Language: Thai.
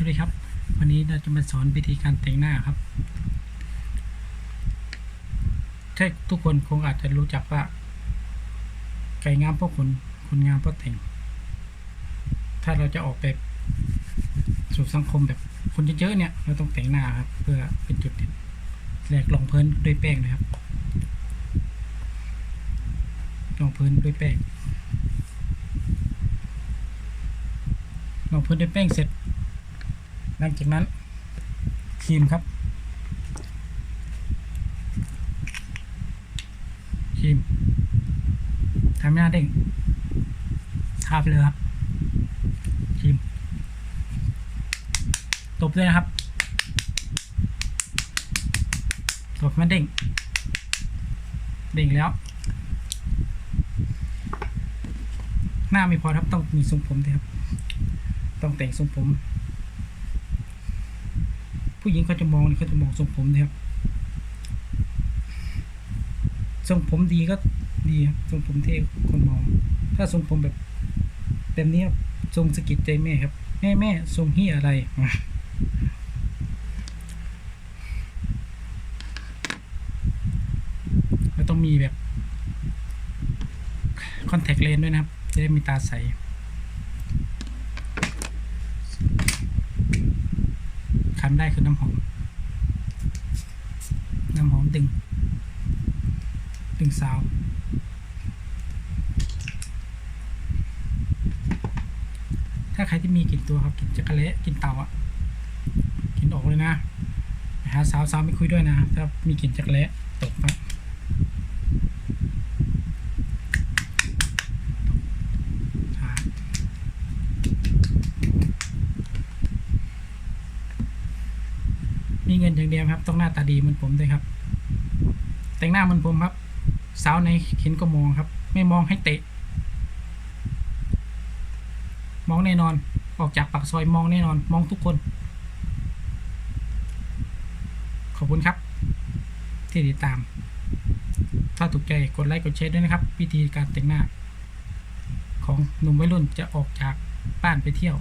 สวัสดีครับ วันนี้เราจะมาสอนวิธีการแต่งหน้าครับถ้าทุกคนคงอาจจะรู้จักว่า ไก่งามเพราะขนคนงามเพราะแต่ง ถ้าเราจะออกแบบสู่สังคมแบบคนเยอะๆเนี่ย เราต้องแต่งหน้าครับ เพื่อเป็นจุดเด่นแรกลองพื้นด้วยแป้งนะครับลองพื้นด้วยแป้งลองพื้นด้วยแป้งเสร็จ หลังจากนั้นครีมครับครีมทำหน้าเด้งทาไปเลยครับครีมตบเลยนะครับตบมันเด้งเด้งแล้ว หน้าไม่พอครับต้องมีทรงผมด้วยครับ ต้องแต่งทรงผม ผู้หญิงเขาจะมองเขาจะมองทรงผมนะครับทรงผมดีก็ดีครับทรงผมเท่คนมอง ถ้าทรงผมแบบแบบนี้ครับทรงสะกิดใจแม่ครับ แม่แม่ทรงเฮียอะไรแล้วต้องมีแบบคอนแทคเลนส์ด้วยนะครับ จะได้มีตาใสันได้คือน้ำหอม น้ำหอมดึง ดึงสาวถ้าใครที่มีกลิ่นตัวครับกลิ่นจักระเละกลิ่นเต่าอะกลิ่นออกเลยนะหาสาวสาวไม่คุยด้วยนะ ถ้ามีกลิ่นจักระเละตกปั๊บทา มีเงินอย่างเดียวครับ ต้องหน้าตาดีเหมือนผมด้วยครับ แต่งหน้าเหมือนผมครับ สาวในเห็นก็มองครับ ไม่มองให้เตะ มองแน่นอน ออกจากปากซอยมองแน่นอน มองทุกคน ขอบคุณครับ ที่ติดตาม ถ้าถูกใจกดไลค์กดแชร์ด้วยนะครับ วิธีการแต่งหน้า ของหนุ่มวัยรุ่นจะออกจากบ้านไปเที่ยว